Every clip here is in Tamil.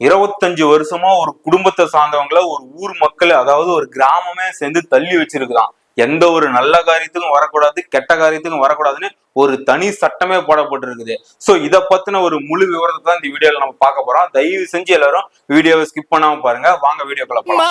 இருபத்தஞ்சு வருஷமா ஒரு குடும்பத்தை சார்ந்தவங்கள ஒரு ஊர் மக்கள் அதாவது ஒரு கிராமமே சேர்ந்து தள்ளி வச்சிருக்கிறான். எந்த ஒரு நல்ல காரியத்துக்கும் வரக்கூடாது கெட்ட காரியத்துக்கும் வரக்கூடாதுன்னு ஒரு தனி சட்டமே போடப்பட்டிருக்குது. சோ இத பத்தின ஒரு முழு விவரத்தை தான் இந்த வீடியோல நம்ம பார்க்க போறோம். தயவு செஞ்சு எல்லாரும் வீடியோவை ஸ்கிப் பண்ணாம பாருங்க. வாங்க வீடியோக்குள்ள போலாம்.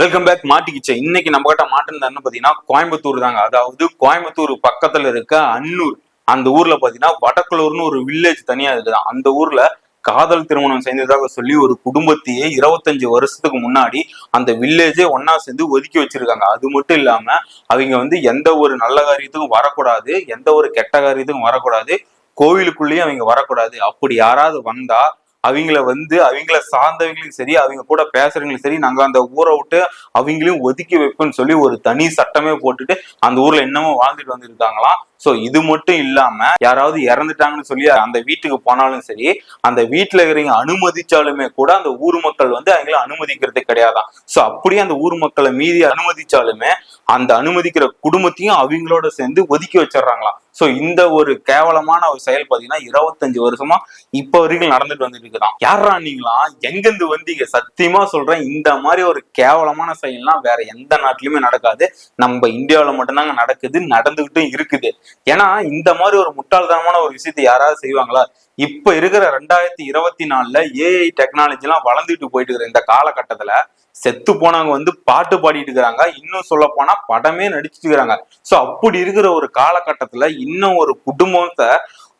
வெல்கம் பேக் மாட்டிக்கிச்சு இன்னைக்கு நம்ம கிட்ட மாட்டிருந்தாருன்னு பாத்தீங்கன்னா கோயம்புத்தூர் தாங்க. அதாவது கோயம்புத்தூர் பக்கத்துல இருக்க அன்னூர் அந்த ஊர்ல பாத்தீங்கன்னா வடக்குளூர்னு ஒரு வில்லேஜ் தனியா இருக்குது. அந்த ஊர்ல காதல் திருமணம் செய்ததாக சொல்லி ஒரு குடும்பத்தையே இருபத்தஞ்சு வருஷத்துக்கு முன்னாடி அந்த வில்லேஜே ஒன்னா சேர்ந்து ஒதுக்கி வச்சிருக்காங்க. அது மட்டும் இல்லாம அவங்க வந்து எந்த ஒரு நல்ல காரியத்துக்கும் வரக்கூடாது எந்த ஒரு கெட்ட காரியத்துக்கும் வரக்கூடாது கோவிலுக்குள்ளேயும் அவங்க வரக்கூடாது. அப்படி யாராவது வந்தா அவங்கள வந்து அவங்கள சார்ந்தவங்களையும் சரி அவங்க கூட பேசுறவங்களும் சரி நாங்க அந்த ஊரை விட்டு அவங்களையும் ஒதுக்கி வைப்போம்னு சொல்லி ஒரு தனி சட்டமே போட்டுட்டு அந்த ஊர்ல இன்னமும் வாழ்ந்துட்டு வந்துருக்காங்களாம். சோ இது மட்டும் இல்லாம யாராவது இறந்துட்டாங்கன்னு சொல்லி அந்த வீட்டுக்கு போனாலும் சரி அந்த வீட்டுல இருக்கிறவங்க அனுமதிச்சாலுமே கூட அந்த ஊர் மக்கள் வந்து அவங்கள அனுமதிக்கிறது கிடையாதான் சோ அப்படியே அந்த ஊர் மக்களை மீதி அனுமதிச்சாலுமே அந்த அனுமதிக்கிற குடும்பத்தையும் அவங்களோட சேர்ந்து ஒதுக்கி வச்சிடுறாங்களாம். சோ இந்த ஒரு கேவலமான ஒரு செயல் பாத்தீங்கன்னா இருபத்தஞ்சு வருஷமா இப்ப வரைக்கும் நடந்துட்டு வந்துட்டு இருக்குதான். யாரா நீங்களா? எங்கிருந்து வந்தீங்க? சத்தியமா சொல்றேன் இந்த மாதிரி ஒரு கேவலமான செயல்லாம் வேற எந்த நாட்டிலுமே நடக்காது. நம்ம இந்தியாவில மட்டும்தாங்க நடக்குது நடந்துகிட்டும் இருக்குது. ஏன்னா இந்த மாதிரி ஒரு முட்டாள்தனமான ஒரு விஷயத்தை யாராவது செய்வாங்களா? இப்ப இருக்கிற ரெண்டாயிரத்தி இருபத்தி நாலுல ஏஐ டெக்னாலஜி எல்லாம் வளர்ந்துட்டு போயிட்டு இருக்கிற இந்த காலகட்டத்துல செத்து போனவங்க வந்து பாட்டு பாடிட்டு இருக்கிறாங்க. இன்னும் சொல்ல போனா படமே நடிச்சிட்டு இருக்கிறாங்க. சோ அப்படி இருக்கிற ஒரு காலகட்டத்துல இன்னும் ஒரு குடும்பத்தை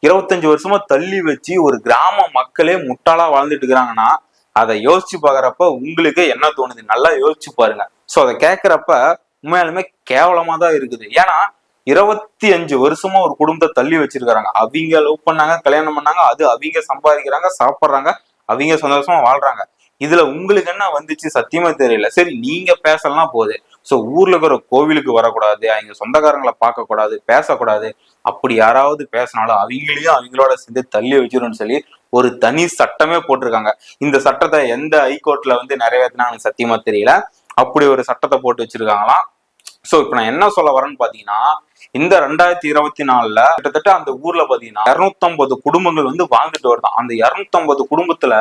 இருபத்தஞ்சு வருஷமா தள்ளி வச்சு ஒரு கிராம மக்களே முட்டாளா வாழ்ந்துட்டு இருக்கிறாங்கன்னா அதை யோசிச்சு பாக்குறப்ப உங்களுக்கு என்ன தோணுது? நல்லா யோசிச்சு பாருங்க. சோ அதை கேக்குறப்ப உண்மையாலுமே கேவலமா தான் இருக்குது. ஏன்னா இருபத்தி அஞ்சு வருஷமா ஒரு குடும்பத்தை தள்ளி வச்சிருக்காங்க அவங்க லவ் பண்ணாங்க கல்யாணம் பண்ணாங்க அது அவங்க சம்பாதிக்கிறாங்க சாப்பிட்றாங்க அவங்க சந்தோஷமா வாழ்றாங்க. இதுல உங்களுக்கு என்ன வந்துச்சு? சத்தியமா தெரியல. சரி நீங்க பேசலாம் போகுது சோ ஊர்ல இருக்கிற கோவிலுக்கு வரக்கூடாது அவங்க சொந்தக்காரங்களை பார்க்க கூடாது பேசக்கூடாது. அப்படி யாராவது பேசினாலும் அவங்களையும் அவங்களோட சேர்ந்து தள்ளி வச்சிரும்னு சொல்லி ஒரு தனி சட்டமே போட்டிருக்காங்க. இந்த சட்டத்தை எந்த ஹைகோர்ட்ல வந்து நிறைவேற்றினாங்க சத்தியமா தெரியல. அப்படி ஒரு சட்டத்தை போட்டு வச்சிருக்காங்களாம். சோ இப்ப நான் என்ன சொல்ல வரேன்னு பாத்தீங்கன்னா இந்த ரெண்டாயிரத்தி இருபத்தி நாலுல கிட்டத்தட்ட அந்த ஊர்ல பாத்தீங்கன்னா இருநூத்தம்பது குடும்பங்கள் வந்து வாழ்ந்துட்டு வருதான். அந்த இருநூத்தம்பது குடும்பத்துல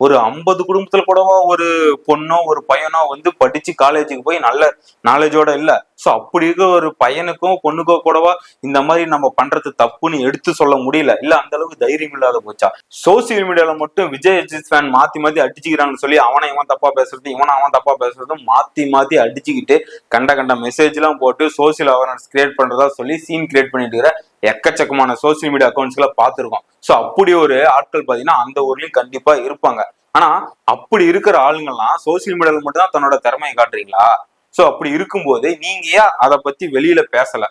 ஒரு ஐம்பது குடும்பத்துல கூடவா ஒரு பொண்ணோ ஒரு பையனோ வந்து படிச்சு காலேஜுக்கு போய் நல்ல நாலேஜோட இல்ல. சோ அப்படி இருக்க ஒரு பையனுக்கும் பொண்ணுக்கோ கூடவா இந்த மாதிரி நம்ம பண்றது தப்புன்னு எடுத்து சொல்ல முடியல. இல்ல அந்த அளவுக்கு தைரியம் இல்லாத போச்சா? சோசியல் மீடியால மட்டும் விஜய் அஜித் ஃபேன் மாத்தி மாத்தி அடிச்சுக்கிறாங்கன்னு சொல்லி அவனை இவன் தப்பா பேசுறது இவனை அவன் தப்பா பேசுறதும் மாத்தி மாத்தி அடிச்சுக்கிட்டு கண்ட கண்ட மெசேஜ் எல்லாம் போட்டு சோசியல் அவேர்னஸ் கிரியேட் பண்றதா சொல்லி சீன் கிரியேட் பண்ணிட்டு இருக்கிற எக்கச்சக்கமான சோசியல் மீடியா அக்கௌண்ட்ஸ்களை பார்த்துருக்கோம். ஸோ அப்படி ஒரு ஆட்கள் பார்த்தீங்கன்னா அந்த ஊர்லயும் கண்டிப்பா இருப்பாங்க. ஆனா அப்படி இருக்கிற ஆளுங்கள்லாம் சோசியல் மீடியாவில் மட்டும்தான் தன்னோட திறமையை காட்டுறீங்களா? ஸோ அப்படி இருக்கும்போது நீங்க ஏன் அதை பத்தி வெளியில பேசல?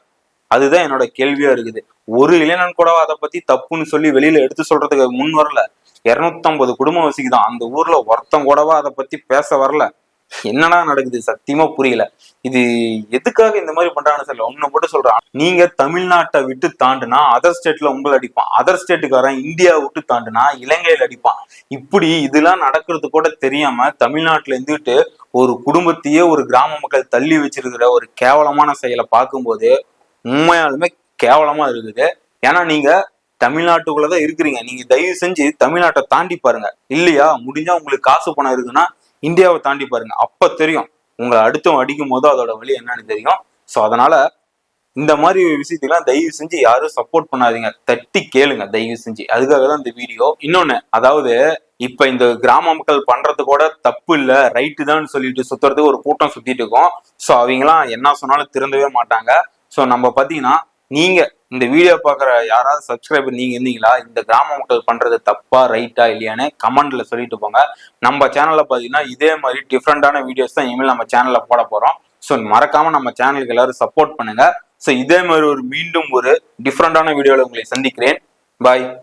அதுதான் என்னோட கேள்வியா இருக்குது. ஒரு இளைஞன் கூட அதை பத்தி தப்புன்னு சொல்லி வெளியில எடுத்து சொல்றதுக்கு முன் வரல? இருநூத்தம்பது குடும்பம் வசிக்குதான் அந்த ஊர்ல ஒருத்தம் கூடவா அதை பத்தி பேச வரல? என்னடா நடக்குது? சத்தியமா புரியல. இது எதுக்காக இந்த மாதிரி பண்றாங்கன்னு தெரியல. ஒன்னு மட்டும் சொல்றான். நீங்க தமிழ்நாட்டை விட்டு தாண்டுனா அதர் ஸ்டேட்ல உங்களை அடிப்பான். அதர் ஸ்டேட்டுக்காரன் இந்தியா விட்டு தாண்டுனா இலங்கையில அடிப்பான். இப்படி இதெல்லாம் நடக்கிறது கூட தெரியாம தமிழ்நாட்டுல இருந்துட்டு ஒரு குடும்பத்தையே ஒரு கிராம மக்கள் தள்ளி வச்சிருக்கிற ஒரு கேவலமான செயலை பார்க்கும்போது உண்மையாலுமே கேவலமா இருக்குது. ஏன்னா நீங்க தமிழ்நாட்டுக்குள்ளதான் இருக்கிறீங்க. நீங்க தயவு செஞ்சு தமிழ்நாட்டை தாண்டி பாருங்க. இல்லையா? முடிஞ்சா உங்களுக்கு காசு பணம் இருக்குன்னா இந்தியாவை தாண்டி பாருங்க. அப்ப தெரியும் உங்களை அடுத்தவன் அடிக்கும் போது அதோட வழி என்னன்னு தெரியும். ஸோ அதனால இந்த மாதிரி விஷயத்தெல்லாம் தயவு செஞ்சு யாரும் சப்போர்ட் பண்ணாதீங்க. தட்டி கேளுங்க தயவு செஞ்சு. அதுக்காக தான் இந்த வீடியோ இன்னொன்னு அதாவது இப்ப இந்த கிராம மக்கள் பண்றது கூட தப்பு இல்ல ரைட்டு தான் சொல்லிட்டு சுத்துறதுக்கு ஒரு கூட்டம் சுத்திட்டு இருக்கோம். ஸோ அவங்கலாம் என்ன சொன்னாலும் திருந்தவே மாட்டாங்க. ஸோ நம்ம பாத்தீங்கன்னா நீங்க இந்த வீடியோ பாக்குற யாராவது சப்ஸ்கிரைபர் நீங்க இருந்தீங்களா? இந்த கிராம மக்கள் பண்றது தப்பா ரைட்டா இல்லையான்னு கமெண்ட்ல சொல்லிட்டு போங்க. நம்ம சேனல்ல பாத்தீங்கன்னா இதே மாதிரி டிஃப்ரெண்டான வீடியோஸ் தான் இனிமேல் நம்ம சேனல்ல போட போறோம். ஸோ மறக்காம நம்ம சேனலுக்கு எல்லாரும் சப்போர்ட் பண்ணுங்க. ஸோ இதே மாதிரி ஒரு மீண்டும் ஒரு டிஃப்ரெண்டான வீடியோவில் உங்களை சந்திக்கிறேன். பாய்